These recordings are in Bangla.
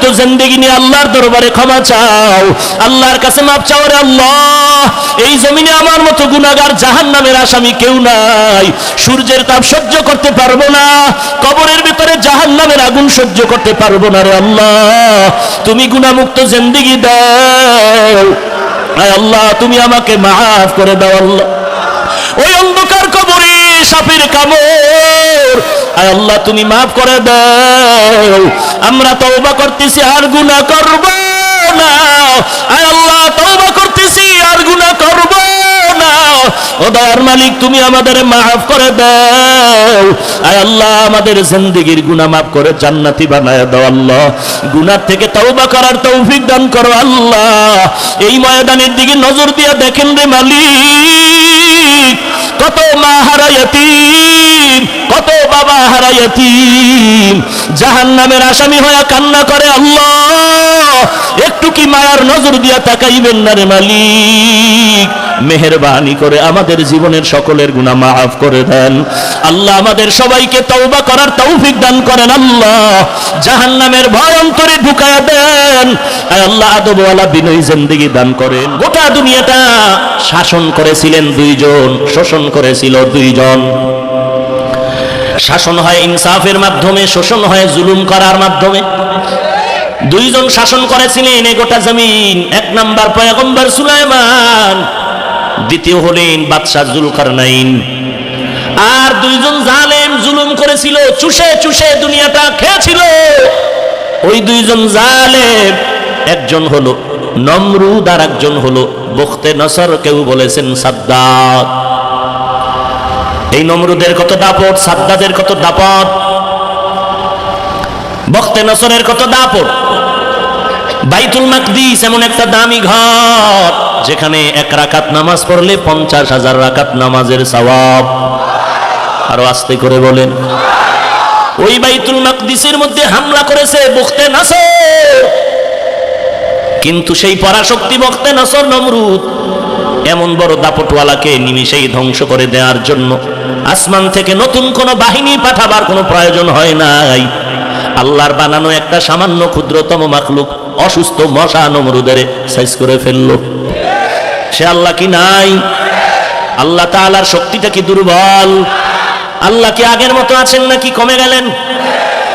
গুণামুক্ত জিন্দেগি নিয়ে আল্লাহর দরবারে ক্ষমা চাও। আল্লাহর কাছে মাপ চাও রে আল্লাহ। এই জমিনে আমার মতো গুনাহগার জাহান্নামের আসামি কেউ নাই। সূর্যের তাপ সহ্য করতে পারব না। কবরের ভিতরে জাহান্নামের আগুন সহ্য করতে পারব না রে আল্লাহ। তুমি গুণামুক্ত জিন্দেগি দাও। আল্লাহ, তুমি আমাকে মাফ করে দাও আল্লাহ। ওই কবরে সাপের কামড়। আয় আল্লাহ, তুমি মাফ করে দাও। আমরা তওবা করতেছি, আর গুনাহ করব না। আয় আল্লাহ, তওবা করতেছি, আর গুনাহ করব না। মালিক, তুমি আমাদের মাফ করে দাও। আয় আল্লাহ, আমাদের জিন্দেগির গুনাহ মাফ করে জান্নাতি বানায় দাও আল্লাহ। গুনাহ থেকে তওবা করার তৌফিক দান করো আল্লাহ। এই ময়দানের দিকে নজর দিয়ে দেখেন রে মালিক। কত মা হারায়াতিম কত বাবা হারায়াতিম জাহান নামের আসামি হয়ে কান্না করে আল্লাহ, একটু কি মায়ার নজর দিয়া তাকাইবেন না রে মালিক? মেহেরবানি করে আমাদের জীবনের সকলের গুনাহ মাফ করে দেন। আল্লাহ আমাদের সবাইকে তওবা করার তৌফিক দান করেন আল্লাহ। জাহান্নামের ভয় অন্তরে ঢুকায়া দেন। আল্লাহ, আদবওয়ালা বিনয় জিন্দেগি দান করেন। গোটা দুনিয়াটা শাসন করেছিলেন দুইজন, শোষণ করেছিল দুইজন। শাসন হয় ইনসাফের মাধ্যমে, শোষণ হয় জুলুম করার মাধ্যমে। দুইজন শাসন করেছিলেন, এই গোটা জমিন। এক নাম্বার পয়গম্বর সুলাইমান, দ্বিতীয় হলেন বাদশাহ জুলকারনাইন। আর দুইজন জালেম জুলুম করেছিল, চুষে চুষে দুনিয়াটা খেয়েছিল। ওই দুইজন জালেম, একজন হলো নমরুদ আর একজন হলো বখতে নসর, কেউ বলেছেন সাদ্দাত। এই নমরুদের কত দাপট, সাদ্দাদের কত দাপট, বখতে নসরের কত দাপট। বাইতুল মাকদিস এমন একটা দামি ঘর, যেখানে এক রাকাত নামাজ পড়লে পঞ্চাশ হাজার রাকাত নামাজের সওয়াব। আরও আস্তে করে বলেন। ওই বাইতুল মাকদিসের মধ্যে হামলা করেছে বখতে নাসর। কিন্তু সেই পরাশক্তি বখতে নাসর নমরুদ, এমন বড় দাপটওয়ালাকে নিমিষেই ধ্বংস করে দেওয়ার জন্য আসমান থেকে নতুন কোনো বাহিনী পাঠাবার কোনো প্রয়োজন হয় নাই। আল্লাহর বানানো একটা সামান্য ক্ষুদ্রতম মাখলুক অসুস্থ মশা নমরুদের সাইজ করে ফেলল। সে আল্লাহ কি নাই? আল্লাহ তাআলার শক্তিটা কি দুর্বল? আল্লাহ কি আগের মতো আছেন নাকি কমে গেলেন?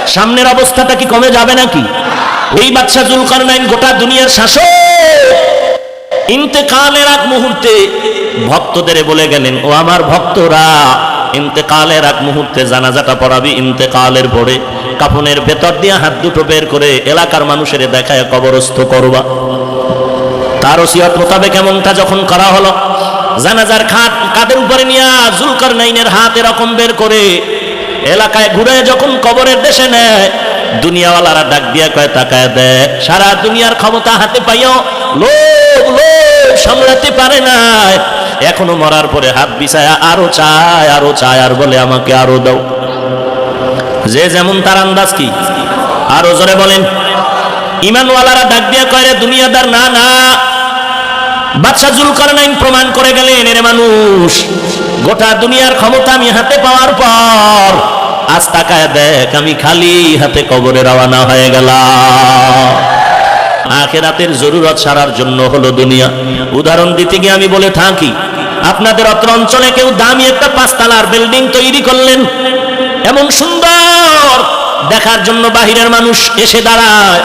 সামনের অবস্থাটা কি কমে যাবে নাকি? ওই বাচ্চা জুলকারনাইন গোটা দুনিয়ার শাসক। ইন্তেকালের এক মুহূর্তে ভক্তদের বলে গেলেন, ও আমার ভক্তরা, ইন্তেকালের এক মুহূর্তে জানাজাটা পড়াবি, ইন্তেকালের পরে কাফনের ভেতর দিয়ে হাত দুটো বের করে এলাকার মানুষের দেখায় কবরস্থ করবা। তার ওসিয়ত মোতাবেক এমনটা যখন করা হলো, জানাজার খাট কাদের উপরে নিয়ে জুলকার নাইনের হাত এরকম বের করে এলাকায় ঘুরে যখন কবরের দেশে নেয় দুনিয়াওয়ালারা ডাক দিয়া কয়, তাকায় দেয় সারা দুনিয়ার ক্ষমতা হাতে পাইও লোক লোক সামলাতে পারে না এখনও মরার পরে হাত বিছায় আরও চায় আরও চায়, আর বলে আমাকে আরও দাও। যে যেমন তার আন্দাজ কি? আরও জোরে বলেন। ইমানওয়ালারা ডাক দিয়া কয়, রে দুনিয়াদার, না না। বাদশাহ জুলকারনাইন প্রমাণ করে গেলেন, এর মানুষ, গোটা দুনিয়ার ক্ষমতা আমি হাতে পাওয়ার পর আজ তাকায় দেখ, আমি খালি হাতে কবরে রওনা হয়ে গেলাম। আখেরাতের জরুরত সারার জন্য হলো দুনিয়া। উদাহরণ দিতে গিয়ে আমি বলে থাকি, আপনাদের অত্র অঞ্চলে কেউ দামি একটা পাঁচতলার বিল্ডিং তৈরি করলেন। এমন সুন্দর, দেখার জন্য বাহিরের মানুষ এসে দাঁড়ায়।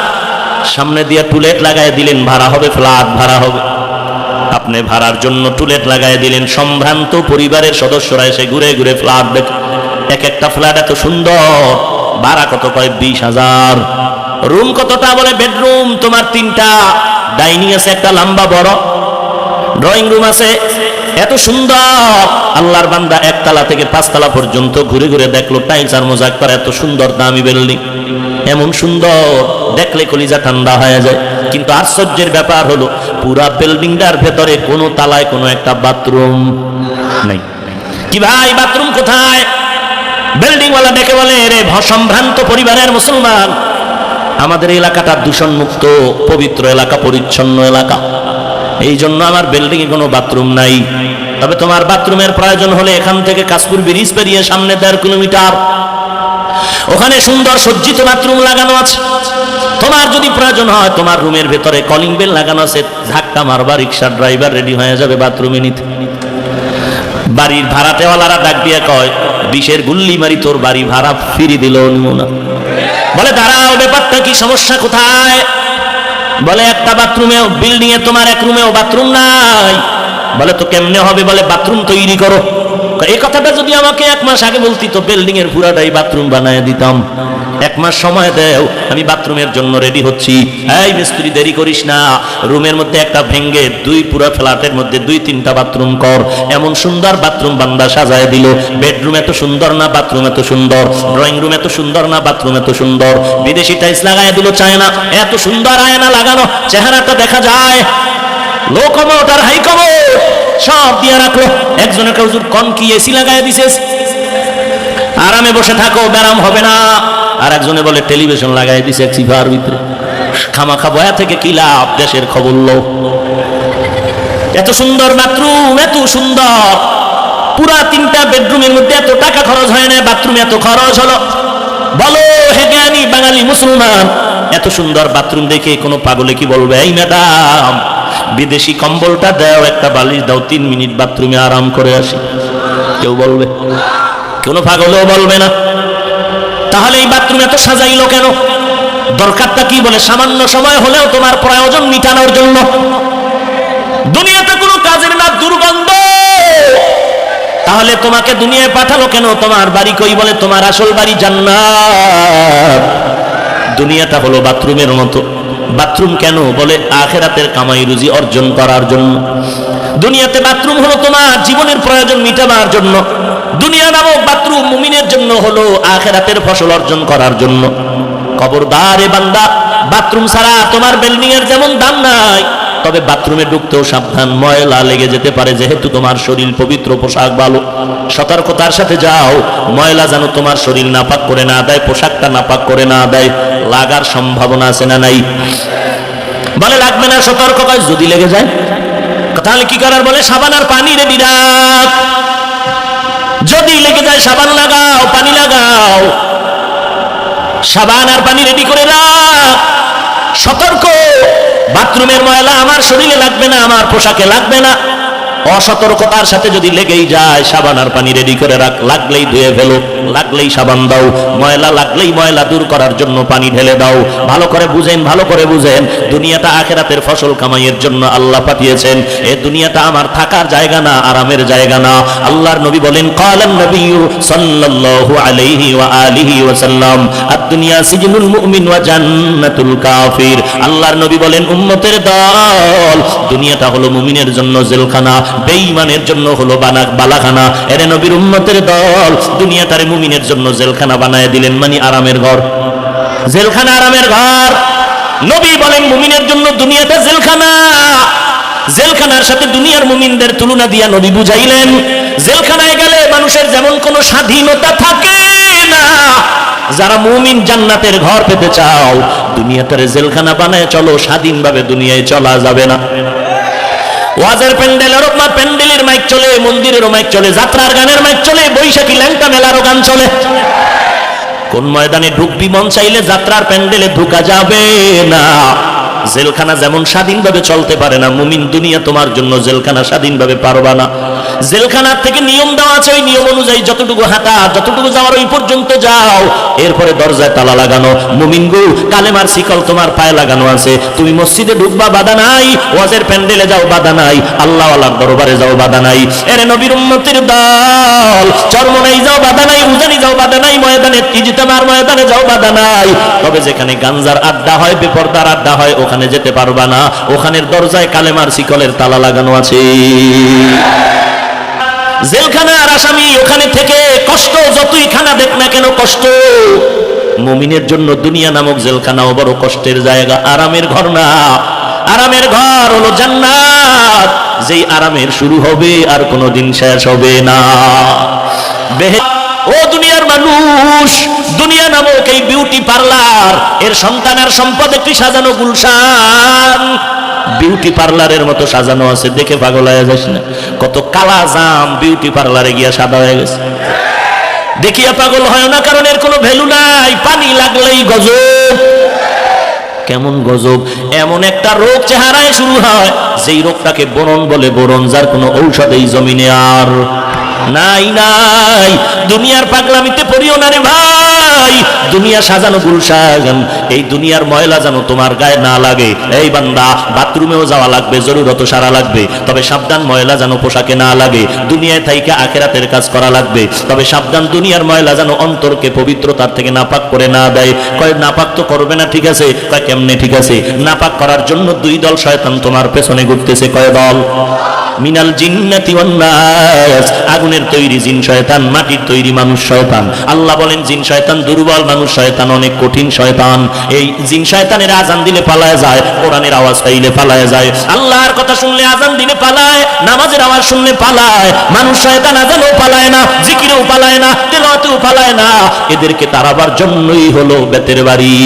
সামনে দিয়ে টুলেট লাগায় দিলেন, ভাড়া হবে, ফ্ল্যাট ভাড়া হবে। আপনি ভাড়ার জন্য টুলেট লাগায় দিলেন, সম্ভ্রান্ত পরিবারের সদস্যরা এসে ঘুরে ঘুরে ফ্ল্যাট দেখে এক একটা ফ্ল্যাট এত সুন্দর। ভাড়া কত কয়? বিশ হাজার। রুম কতটা বলে? বেডরুম, তোমার তিনটা। ডাইনিং আছে একটা লম্বা, বড়। ড্রয়িং রুম আছে। এত সুন্দর। আল্লাহর বান্দা একতলা থেকে পাঁচতলা পর্যন্ত ঘুরে ঘুরে দেখল। টাইলস আর মোজাক করা এত সুন্দর দামি বিল্ডিং। এমন সুন্দর। দেখলে কলিজা ঠান্ডা হয়ে যায়। কিন্তু আশ্চর্যের ব্যাপার হলো, পুরা বিল্ডিংটার ভেতরে কোনো তালায় কোনো একটা বাথরুম নেই। কি ভাই, বাথরুম কোথায়? বিল্ডিং ওয়ালা ডেকে বলে, রে ভ- সম্ভ্রান্ত পরিবারের মুসলমান, আমাদের এলাকাটা দূষণ মুক্ত পবিত্র এলাকা, পরিচ্ছন্ন এলাকা। এই জন্য আমার বিল্ডিং এ কোনো বাথরুম নাই। তবে তোমার বাথরুমের প্রয়োজন হলে এখান থেকে কাশপুর ব্রিজ পেরিয়ে সামনে দেড় কিলোমিটার। ওখানে সুন্দর সজ্জিত বাথরুম লাগানো আছে। তোমার যদি প্রয়োজন হয়, তোমার রুমের ভেতরে কলিং বেল লাগানো আছে। ধাক্কা মারবা রিক্সার ড্রাইভার রেডি হয়ে যাবে বাথরুমে নিতে। বাড়ির ভাড়াটেওয়ালারা ডাক দিয়ে কয়, বিষের গুল্লি মারি তোর বাড়ি ভাড়া ফিরি দিল না বলে, দাঁড়াও, ব্যাপারটা কি, সমস্যা কোথায়? বলে, একটা বাথরুমেও বিল্ডিং এ তোমার এক রুমেও বাথরুম নাই। বলে, তো কেমনে হবে? বলে, বাথরুম তৈরি করো। এই কথাটা যদি আমাকে এক মাস আগে বলতি, তো বিল্ডিং এর পুরাটাই বাথরুম বানায় দিতাম। এক মাস সময় দেও, আমি বাথরুমের জন্য রেডি হচ্ছি। এই মিস্ত্রি, দেরি করিস না। রুমের মধ্যে একটা ভেঙ্গে দুই পুরো ফ্ল্যাটের মধ্যে দুই তিনটা বাথরুম কর। এমন সুন্দর বাথরুম বান্দা সাজায় দিল। বেডরুম এত সুন্দর না বাথরুম এত সুন্দর। ড্রয়িং রুম এত সুন্দর না বাথরুম এত সুন্দর। বিদেশি টাইলস লাগায় দিল চায় না এত সুন্দর আয়না লাগানো, চেহারাটা দেখা যায়। লো কমোট আর হাই কমোট সব দিয়ে রাখল। একজনের কাউজুর কন কি এসি লাগায় দিছিস আরামে বসে থাকো ব্যারাম হবে না। আর একজনে বলে, টেলিভিশন লাগাই দিছে চিভার ভিতরে। খামাখা বয়া থেকে কি লাভ? দেশের খবর লো। এত সুন্দর বাথরুম এত সুন্দর। পুরা তিনটা বেডরুমের মধ্যে এত টাকা খরচ হয় না বাথরুমে এত খরচ হলো। বলো, হে জ্ঞানী বাঙালি মুসলমান, এত সুন্দর বাথরুম দেখে কোনো পাগলে কি বলবে? এই ম্যাডাম বিদেশি কম্বলটা দাও, একটা বালিশ দাও, তিন মিনিট বাথরুমে আরাম করে আসি। কেউ বলবে, কোনো পাগলেও বলবে না। তাহলে এই বাথরুম এত সাজাইলো কেন? দরকারটা কি বলে? সামান্য সময় হলেও তোমার প্রয়োজন মিটানোর জন্য। দুনিয়াতে কোনো কাজের না, দুর্গন্ধ। তাহলে তোমাকে দুনিয়ায় পাঠালো কেন? তোমার বাড়ি কই বলে? তোমার আসল বাড়ি জান্নাত। দুনিয়াটা হলো বাথরুমের মতো। বাথরুম কেন বলে আখেরাতের কামাই রুজি অর্জন করার জন্য। দুনিয়াতে বাথরুম হলো তোমার জীবনের প্রয়োজন মিটাবার জন্য। দুনিয়া নামক বাথরুম মুমিনের জন্য হলো আখেরাতের ফসল অর্জন করার জন্য। খবরদার বান্দা, বাথরুম ছাড়া তোমার বিল্ডিং এর যেমন দাম নাই তবে বাথরুমে ঢুকতেও সাবধান, ময়লা লেগে যেতে পারে, যেহেতু তোমার শরীর পবিত্র পোশাক ভালো সতর্কতার সাথে যাও, ময়লা যেন তোমার শরীর নাপাক করে না দেয়, পোশাকটা নাপাক করে না দেয়, লাগার সম্ভাবনা আছে না নাই? বলে, লাগবে না সতর্ক যদি লেগে যায়। তাহলে কি করার বলে? সাবান আর পানি রেডি রাখ। যদি লেগে যায়, সাবান লাগাও, পানি লাগাও। সাবান আর পানি রেডি করে রাখ। সতর্ক। বাথরুমের ময়লা আমার শরীরে লাগবে না আমার পোশাকে লাগবে না। অসতর্কতার সাথে যদি লেগেই যায়, সাবান আর পানি রেডি করে রাখ, লাগলেই ধুয়ে ফেলো, লাগলেই সাবান দাও, ময়লা লাগলেই ময়লা দূর করার জন্য পানি ঢেলে দাও, ভালো করে বুঝেন, ভালো করে বুঝেন, দুনিয়াটা আখেরাতের ফসল কামাইয়ের জন্য আল্লাহ পাঠিয়েছেন, এ দুনিয়াটা আমার থাকার জায়গা না, আরামের জায়গা না। আল্লাহর নবী বলেন কালান নবী সাল্লাল্লাহু আলাইহি ওয়া আলিহি ওয়া সাল্লাম, আদ-দুনিয়া সিজনুল মুমিন ওয়া জান্নাতুল কাফির। আল্লাহর নবী বলেন, উম্মতের দল, দুনিয়াটা হলো মুমিনের জন্য জেলখানা বেঈমানের জন্য হলো বানা বালাখানা। এরে নবীর উম্মতের দল দুনিয়াটারে মুমিনের জন্য জেলখানা বানায় দিলেন মানে আরামের ঘর। জেলখানা আরামের ঘর। নবী বলেন, মুমিনের জন্য দুনিয়াটা জেলখানা। জেলখানার সাথে দুনিয়ার মুমিনদের তুলনা দিয়া নবী বুঝাইলেন, জেলখানায় গেলে মানুষের যেমন কোনো স্বাধীনতা থাকে না। যারা মুমিন জান্নাতের ঘর পেতে চাও, দুনিয়াটারে জেলখানা বানায় চলো, স্বাধীনভাবে দুনিয়ায় চলা যাবে না। ওয়াজের প্যান্ডেলের প্যান্ডেলের মাইক চলে, মন্দিরেরও মাইক চলে, যাত্রার গানের মাইক চলে, বৈশাখী ল্যাংটা মেলারও গান চলে। কোন ময়দানে ঢুকবি মন চাইলে যাত্রার প্যান্ডেলে ঢুকা যাবে না। জেলখানা যেমন স্বাধীনভাবে চলতে পারে না, মুমিন দুনিয়া তোমার জন্য জেলখানা স্বাধীনভাবে পারবা না। জেলখানার থেকে নিয়ম দেওয়া আছে, ওই নিয়ম অনুযায়ী যতটুকু হাঁটা, যতটুকু যাওয়ার ওই পর্যন্ত যাও। এরপরে দরজায় তালা লাগানো, মুমিন গু, কালেমার শিকল তোমার পায়ে লাগানো আছে। তুমি মসজিদে ঢুকবা, বাধা নাই। ওয়াজের প্যান্ডেলে যাও, বাধা নাই। আল্লাহ আল্লাহ দরবারে যাও, বাধা নাই। এরে নবীর উম্মতির দল চরমনাই যাও, বাধা নাই। উজানি যাও, বাধা নাই। ময়দানে ইজতেমার ময়দানে যাও, বাধা নাই। তবে যেখানে গাঞ্জার আড্ডা হয়, বেপরদার আড্ডা হয়, ওখানে যেতে পারবা না। ওখানের দরজায় কালেমার শিকলের তালা লাগানো আছে। জেলখানার আসামি ওখানে থেকে কষ্ট, যতই খানা দেখ না কেন কষ্ট। মুমিনের জন্য দুনিয়া নামক জেলখানাও বড় কষ্টের জায়গা। আরামের ঘর না। আরামের ঘর হলো জান্নাত। যেই আরামের শুরু হবে আর কোনোদিন শেষ হবে না। ও দুনিয়ার মানুষ, দুনিয়া নামক এই বিউটি পার্লার এর সন্তান আর সম্পদ একটি সাজানো গুলশান। বিউটি পার্লারের মতো সাজানো আছে, দেখে পাগল হয়ে যাস না। কত কালা জাম বিউটি পার্লারে গিয়া সাদা হয়ে গেছে। দেখিয়া পাগল হয় না, কারণ এর কোনো ভ্যালু নাই। পানি লাগলেই গজব। কেমন গজব? এমন একটা রোগ চেহারায় শুরু হয়, যেই রোগটাকে বরণ বলে বরণ যার কোনো ঔষধ এই জমিনে আর নাই নাই। দুনিয়ার পাগলামিতে পড়িও না রে ভাই। দুনিয়া সাজানো গুলশান, এই দুনিয়ার ময়লা যেন তোমার গায়ে না লাগে। এই বান্দা, বাথরুমেও যাওয়া লাগবে, জরুরত সারা লাগবে, তবে সাবধান ময়লা যেন পোশাকে না লাগে। দুনিয়ায় থাইকে আখেরাতের কাজ করা লাগবে, তবে সাবধান দুনিয়ার ময়লা যেন অন্তরকে পবিত্রতার থেকে নাপাক করে না দেয়। কয়, নাপাক তো করবে না, ঠিক আছে। কয়, কেমনে ঠিক আছে? নাপাক করার জন্য দুই দল শয়তান তোমার পেছনে ঘুরতেছে, কয় দল? মিনাল জিন্নাতি ওয়ান নাস। আগুনের তৈরি জিন শয়তান, মাটির তৈরি মানুষ শয়তান। আল্লাহ বলেন, জিন শয়তান দুর্বল মানুষ শয়তান, অনেক কঠিন শয়তান। এই জিন শয়তানের আজান দিলে পালায় যায়, কোরআনের আওয়াজ পাইলে পালায় যায়। আল্লাহর কথা শুনলে আজান দিলে পালায়, নামাজের আওয়াজ শুনলে পালায়। মানুষ শয়তান আজানও পালায় না, জিকিরেও পালায় না, তেলাওয়াতেও পালায় না। এদেরকে তারাবার জন্যই হলো বেতের বাড়ি।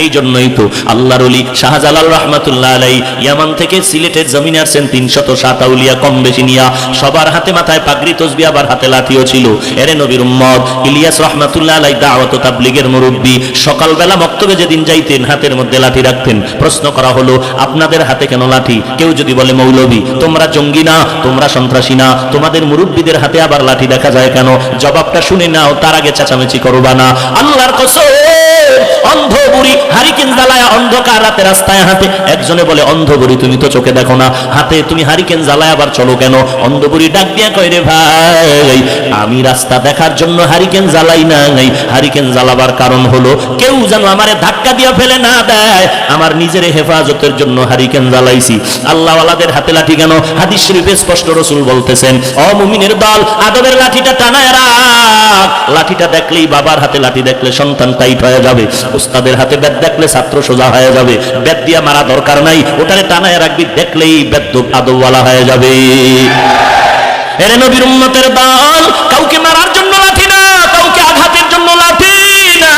এই জন্যই তো আল্লাহর অলি শাহজালাল রহমাতুল্লাহ আলাই ইয়ামান থেকে সিলেটের জমিনে আসছেন তিনশত সাত আউলিয়া কম বেশি নিয়া। সবার হাতে মাথায় পাগড়ি তসবি আবার হাতে লাঠিও ছিল। এরে নবীর উম্মদ ইলিয়াস রহমাতুল্লাহ আলাই দাওয়াত তাবলিগের মুরব্বী, সকালবেলা মক্তবে যেদিন যাইতেন হাতের মধ্যে লাঠি রাখতেন। প্রশ্ন করা হলো, আপনাদের হাতে কেন লাঠি? কেউ যদি বলে, মৌলবী, তোমরা জঙ্গি না, তোমরা সন্ত্রাসী না, তোমাদের মুরব্বীদের হাতে আবার লাঠি দেখা যায় কেন? জবাবটা শুনে নাও, তার আগে চেঁচামেচি করবা না। আল্লাহর কসম, অন্ধ বুড়ি হারিকেন জ্বালায় অন্ধকার রাতে রাস্তায় হাতে একজনে বলে অন্ধ বুড়ি তুমি তো চোখে দেখো না। হাতে তুমি হারিকেন জ্বালায় আবার চলো কেন? অন্ধ বুড়ি ডাক দিয়া কয় রে ভাই, আমি রাস্তা দেখার জন্য হারিকেন জ্বালাই না নাই। হারিকেন জ্বালাবার কারণ হলো, কেউ যেন আমারে ধাক্কা দিয়া ফেলে না দেয়। আমার নিজের হেফাজতের জন্য হারিকেন জ্বালাইছি। আল্লাহওয়ালাদের হাতে লাঠি কেন? হাদিস শরীফে স্পষ্ট রসুল বলতেছেন অমুমিনের দল, আদবের লাঠিটা টানায় রাখ। লাঠিটা দেখলেই বাবার হাতে লাঠি দেখলে সন্তান টাইট হয়ে যাবে। উস্তাদের হাতে ব্যাট দেখলে ছাত্র সোজা হয়ে যাবে। ব্যাট দিয়া মারা দরকার নাই, ওটারে টানায় রাখবি, দেখলেই বেদ্য আদবওয়ালা হয়ে যাবে। এরে নবীর দল, কাউকে মারার জন্য লাঠি না, কাউকে আঘাতের জন্য লাঠি না।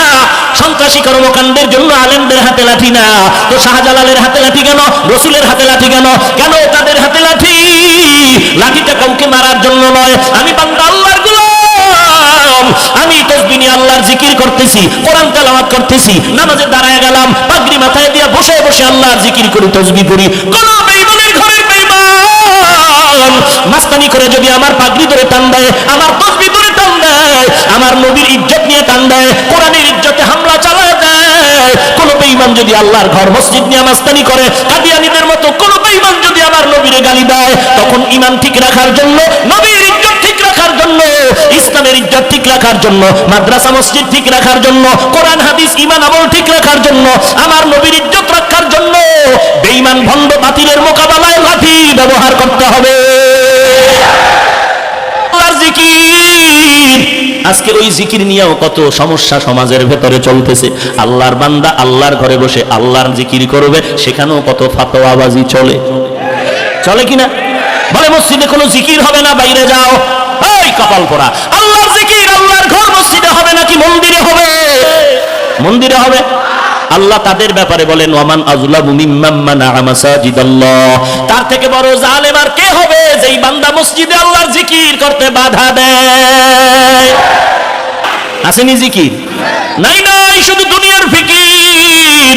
সন্ত্রাসী কর্মকাণ্ডের জন্য আলেমদের হাতে লাঠি না। তো শাহজালালের হাতে লাঠি কেন? রসুলের হাতে লাঠি কেন? কেন তাদের হাতে লাঠি? লাঠিটা কাউকে মারার জন্য নয়। আমি বান্দা আল্লাহর গোলাম, আমি তসবি নিয়ে আল্লাহর জিকির করতেছি, কোরআন তেলাওয়াত করতেছি, নামাজে দাঁড়ায় গেলাম, পাগড়ি মাথায় দিয়ে বসে বসে আল্লাহর জিকির করি তসবি পড়ি। কোন বেঈমানের ঘরে বেঈমান মাস্তানি করে যদি আমার পাগড়ি ধরে টান দেয়, আমার তসবি ধরে টান দেয়, আমার নবীর ইজ্জত নিয়ে টান দেয়, কোরআনের ইজ্জতে হামলা চালায় দেয়। কোন বেঈমান যদি আল্লাহর ঘর মসজিদ নিয়ে মাস্তানি করে, কাদিয়ানিদের মতো কোন বেঈমান যদি আমার নবীরে গালি দেয়, তখন ইমান ঠিক রাখার জন্য নবীর জন্য, ইসলামের ইজ্জত ঠিক রাখার জন্য, মাদ্রাসা মসজিদ ঠিক রাখার জন্য, কোরআন, হাদিস ইমান আমল ঠিক রাখার জন্য, আমার নবীর ইজ্জত রক্ষার জন্য বেঈমান ভণ্ড বাতিলের মোকাবেলায় লাঠি ব্যবহার করতে হবে। আজকে ওই জিকির নিয়েও কত সমস্যা সমাজের ভেতরে চলতেছে। আল্লাহর বান্দা আল্লাহর ঘরে বসে আল্লাহর জিকির করবে, সেখানেও কত ফাতোয়াবাজি চলে। চলে কিনা? বলে মসজিদে কোনো জিকির হবে না, বাইরে যাও। এই কপাল পড়া। আল্লাহর জিকির, আল্লাহর ঘর মসজিদে হবে নাকি মন্দিরে হবে? মন্দিরে হবে। আল্লাহ তাদের ব্যাপারে বলেন, ওয়ামান তার থেকে বড় জালেম আর কে হবে যেই বান্দা মসজিদে আল্লাহর জিকির করতে বাধা দেয়? আসেনি জিকির? নাই নাই, শুধু দুনিয়ার ফিকির।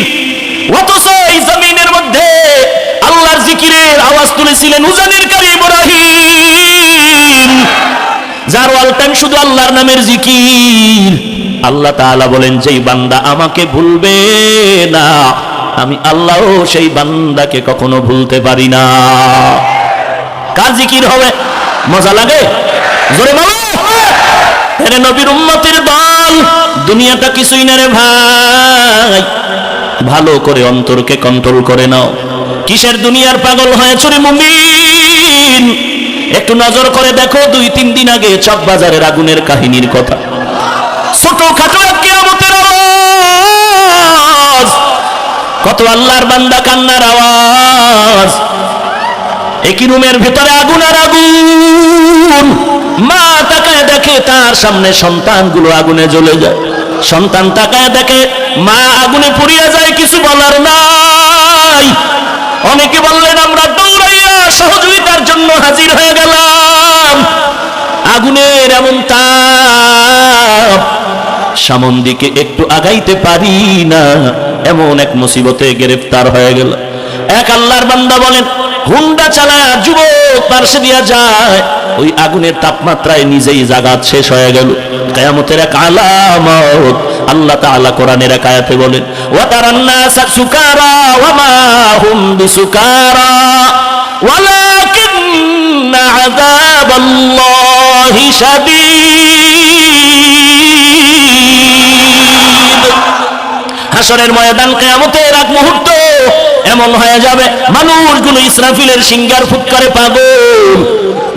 অথচ এই জমিনের মধ্যে আল্লাহর জিকিরের আওয়াজ তুলেছিলেন উজানের কারি ইব্রাহিম। যার অল টাইম শুধু আল্লাহর নামের জিকির। আল্লাহ তাআলা বলেন, যেই বান্দা আমাকে ভুলবে না, আমি আল্লাহ সেই বান্দাকে কখনো ভুলতে পারি না। কার জিকির হবে? মজা লাগে? জোরে বলো। এরে নবীর উম্মতের দল, দুনিয়াটা কিছুই না রে ভাই। ভালো করে অন্তরকে কন্ট্রোল করে নাও। কিসের দুনিয়ার পাগল হয়েছ রে মুমিন। একটু নজর করে দেখো, দুই, তিন দিন আগে চকবাজারের আগুনের কাহিনীর কথা। ছোট খাটো কত আল্লাহর বান্দা কান্নার আওয়াজ। একই রুমের ভেতরে আগুন আর আগুন। মা তাকায় দেখে তার সামনে সন্তানগুলো আগুনে জ্বলে যায়। সন্তান তাকায় দেখে, মা আগুনে পুড়িয়ে যায়, কিছু বলার নাই। অনেকে বললেন, আমরা দৌড়াইয়া সহযোগিতার জন্য হাজির হয়ে গেলাম। আগুনের এমন তাপ সামন দিকে একটু আগাইতে পারি না। এমন এক মুসিবতে গ্রেফতার হয়ে গেল। এক আল্লাহর বান্দা বলেন, হুন্ডা চালায় যুবক, পার্শ্বে দিয়া যায়। ওই আগুনের তাপমাত্রায় নিজেই জাগাত শেষ হয়ে গেল। কেয়ামতের এক আলামত আল্লাহ তাআলা কোরআনের এক আয়াতে বলেন ওয়া তারান্নাসা সুকারা, ওয়া মা হুম বিসুকারা ওয়ালাকিন্না আযাবাল্লাহি শাদীদ। হাসরের ময়দান কেয়ামতের এক মুহূর্ত এমন হয়ে যাবে, মানুষগুলো ইসরাফিলের সিঙ্গার ফুৎকারে পাগল।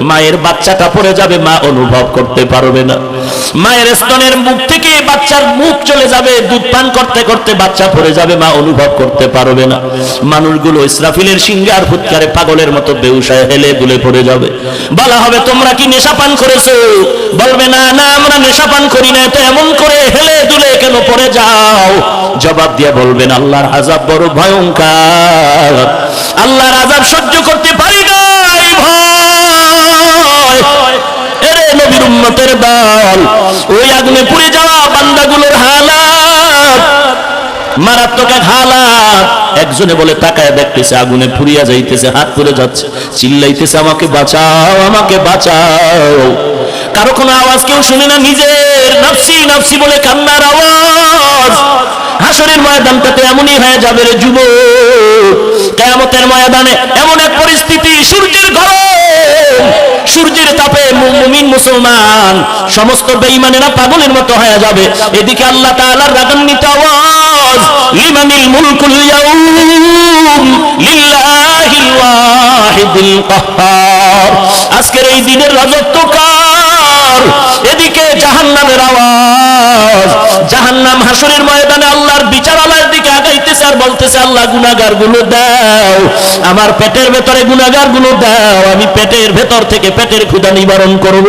মায়ের বাচ্চাটা পড়ে যাবে, মা অনুভব করতে পারবে না। মায়ের স্তনের মুখ থেকে বাচ্চার মুখ চলে যাবে, দুধ পান করতে করতে বাচ্চা পড়ে যাবে, মা অনুভব করতে পারবে না। মানুষগুলো ইসরাফিলের সিঙ্গার ফুৎকারে পাগলের মতো বেউসায় হেলে দুলে পড়ে যাবে। বলা হবে, তোমরা কি নেশা পান করেছ? বলবে, না না, আমরা নেশা পান করি না তো এমন করে হেলে দুলে কেন পড়ে যাও? জবাব দিয়ে বলবেন, আল্লাহর আজাব বড় ভয়ঙ্কর। আল্লাহর আজাব সহ্য করতে পারি না ভয়। এরে নবীর উম্মতের দল, ওই আগুনে পুড়ে যাওয়া বান্দাগুলোর হালাত, মারাত্মক এক হালাত। একজনে বলে, তাকায় দেখতেছে, আগুনে পুড়িয়া যাইতেছে, হাত পুড়ে যাচ্ছে, চিল্লাইতেছে, আমাকে বাঁচাও আমাকে বাঁচাও। কারও কোনো আওয়াজ কেউ শুনে না, নিজের নাফসি নাফসি বলে কান্নার আওয়াজ। হাসরের ময়দানটাতে এমনই হয়ে যাবে রে যুব কেয়ামতের ময়দানে এমন এক পরিস্থিতি মুমিন মুসলমান, সমস্ত বেঈমানেরা পাগলের মতো হয়ে যাবে। এদিকে আল্লাহ তাআলার রাগান্বিত আওয়াজ, লিমানিল মুলকুল ইয়াউম লিল্লাহিল ওয়াহিদিল কাহ্হার আজকের এই দিনের রাজত্ব কার? এদিকে জাহান্নামের আওয়াজ। জাহান্নাম হাসরের ময়দানে আল্লাহর বিচারালয়ের দিকে আগাইতেছে আর বলতেছে, আল্লাহ গুনাহগারগুলো দাও। আমার পেটের ভেতরে গুনাহগারগুলো দাও। আমি পেটের ভেতর থেকে পেটের ক্ষুধা নিবারণ করব।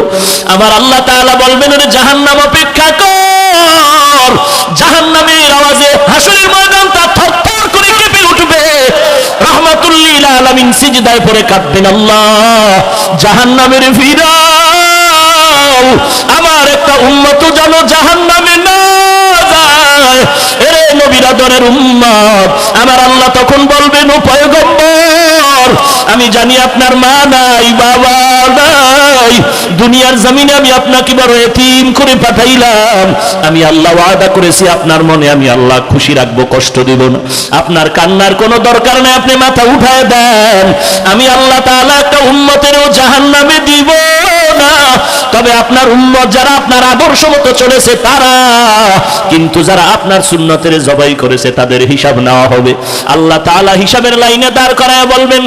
আমার আল্লাহ তাআলা বলবেন রে জাহান্নাম, অপেক্ষা কর। জাহান্নামের আওয়াজে হাসরের ময়দানটা থরথর করে কেঁপে উঠবে। রহমাতুল্লিল আলামিন সিজদায় পড়ে কাঁদবেন আল্লাহ। জাহান্নামের ফিরাও আমার একটা উন্নত জানো জাহান্নামে না যায়। এরে নবীর উম্মত, আমার আল্লাহ তখন বলবেন, ও পয়গম্বর, আমি জানি আপনার মা নাই, বাবা নাই। দুনিয়ার জমিনে আমি আপনাকে বড় এতিম করে পাঠাইলাম। আমি আল্লাহ ওয়াদা করেছি, আপনার মনে আমি আল্লাহ খুশি রাখব, কষ্ট দিব না। আপনার কান্নার কোনো দরকার নেই, আপনি মাথা উঠায় দেন। আমি আল্লাহ তাআলা একটা উম্মতেরও জাহান্নামে দিব। না। তবে আপনার উম্মত যারা আপনার আদর্শ মতো চলেছে তারা। কিন্তু যারা আপনার সুন্নতের জবাই করেছে, তাদের হিসাব নেওয়া হবে। আল্লাহ তাআলা হিসাবের লাইনে দাঁড় করায় বলবেন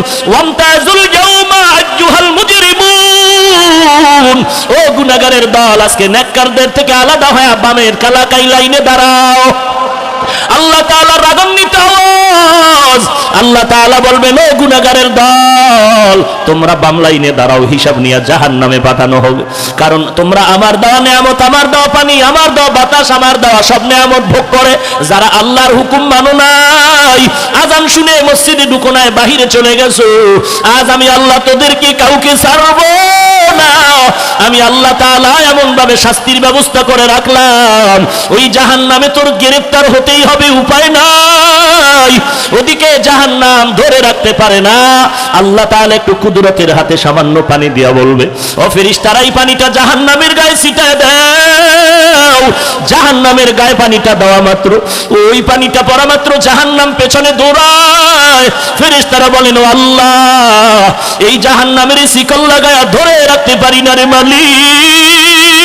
ও গুনাহগারের দল, আজকে নেককারদের থেকে আলাদা হয়ে বামের কালাকাই লাইনে দাঁড়াও। আল্লাহ তাআলা রাগান্বিত আওয়াজ। আল্লাহ তাআলা বলবেন, ও গুনাহগারের দল, তোমরা বাম লাইনে দাঁড়াও, হিসাব নিয়ে জাহান্নামে পাঠানো হবে। কারণ তোমরা আমার দেওয়া নেয়ামত, আমার দেওয়া পানি, আমার দেওয়া বাতাস, আমার দেওয়া সব নেয়ামত ভোগ করে। যারা আল্লাহর হুকুম মানো নাই, আজান শুনে মসজিদে ঢুকো নাই বাহিরে চলে গেছো। আজ আমি আল্লাহ তোদেরকে কাউকে ছাড়বো না। আমি আল্লাহ তাআলা এমন ভাবে শাস্তির ব্যবস্থা করে রাখলাম। ওই জাহান্নামে তোর গ্রেফতার হতেই হবে উপায় নাই। ওদিকে জাহান্নাম ধরে রাখতে পারে না। আল্লাহ তাআলা একটু কুদরতের হাতে সামান্য পানি দিয়া বলবে, ও ফেরেশতারা এই পানিটা জাহান্নামের গায়ে ছিটায় দাও। জাহান্নামের গায়ে পানিটা দেওয়া মাত্র। ওই পানিটা পড়া মাত্র জাহান্নাম পেছনে দৌড়ায়। ফেরিস ফেরেশতারা বলেন আল্লাহ, এই জাহান্নামের এই শিকল লাগায়া ধরে রাখতে পারি না রে মালিক।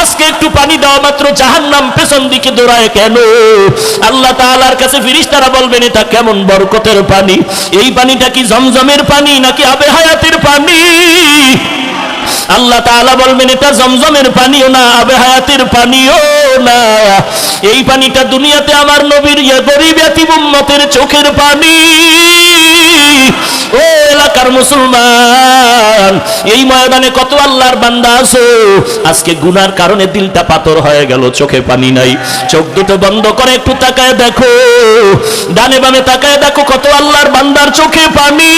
আজকে একটু পানি দেওয়া মাত্র জাহান্নাম পেছন দিকে দৌড়ায় কেন? আল্লাহ তাআলার কাছে ফিরিস্তারা বলবেন, এটা কেমন বরকতের পানি? এই পানিটা কি জমজমের পানি নাকি আবে হায়াতের পানি? আল্লাহ তাআলা বলবেন, এটা জমজমের পানিও না, আবে হায়াতের পানিও না। এই পানিটা দুনিয়াতে আমার নবীর গরিব এতিম উম্মতের চোখের পানি। ও এলাকার মুসলমান, এই ময়দানে কত আল্লাহর বান্দা আছো? আজকে গুনার কারণে দিলটা পাথর হয়ে গেল, চোখে পানি নাই। চোখ দুটো বন্ধ করে একটু তাকায় দেখো। ডানে বামে তাকায় দেখো কত আল্লাহর বান্দার চোখে পানি।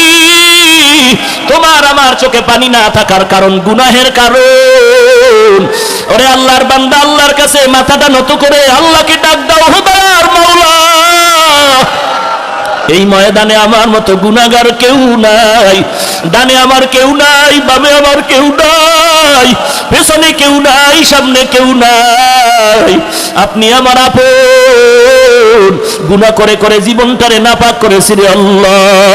তোমার আমার চোখে পানি না থাকার কারণ গুনাহের কারণ। ওরে আল্লাহর বান্দা, আল্লাহর কাছে মাথাটা নত করে আল্লাহকে ডাক দাও হুদার মাওলা এই ময়দানে আমার মতো গুনাগার কেউ নাই। ডানে আমার কেউ নাই, বামে আমার কেউ নাই, পেছনে কেউ নাই, সামনে কেউ নাই। আপনি আমার আপন। গুনাহ করে করে জীবনটারে নাপাক করেছি রে আল্লাহ।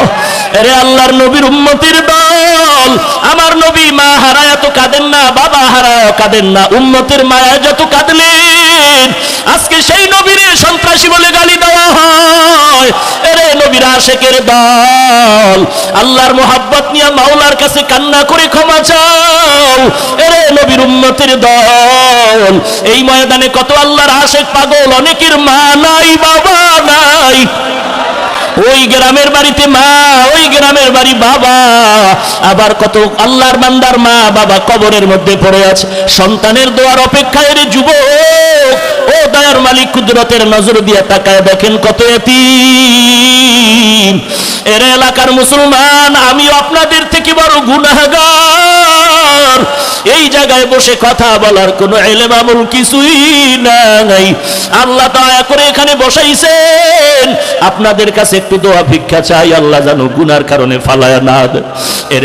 আরে আল্লাহর নবীর উম্মতির দল। আমার নবী মা হারায় এত কাঁদেন না, বাবা হারায় কাঁদেন না, উম্মতের মায়া যত কাঁদলেন। আজকে সেই নবীরে সন্ত্রাসী বলে গালি দেওয়া হয়। এরে নবীর আশেকের দল। আল্লাহর মোহাব্বত নিয়ে মাওলার কাছে কান্না করে ক্ষমা চাও। এরে নবীর উম্মতের দল। এই ময়দানে কত আল্লাহর আশেক পাগল, অনেকের মা নাই, বাবা নাই। ওই গ্রামের বাড়িতে মা, ওই গ্রামের বাড়ি বাবা। আবার কত আল্লাহর বান্দার মা, বাবা কবরের মধ্যে পড়ে আছে। সন্তানের দোয়ার অপেক্ষায় রে যুবক। ও দয়ার মালিক কুদরতের নজর দিয়ে তাকায় দেখেন কত এতিম। এর এলাকার মুসলমান, আমিও আপনাদের থেকে বড় গুনাহগার। এই জায়গায় বসে কথা বলার কোনো এলেম কিছুই নাই। আল্লাহ দয়া করে এখানে বসাইছেন। আপনাদের কাছে একটু দোয়া ভিক্ষা চাই, আল্লাহ জানো গুনার কারণে ফালায় না। এর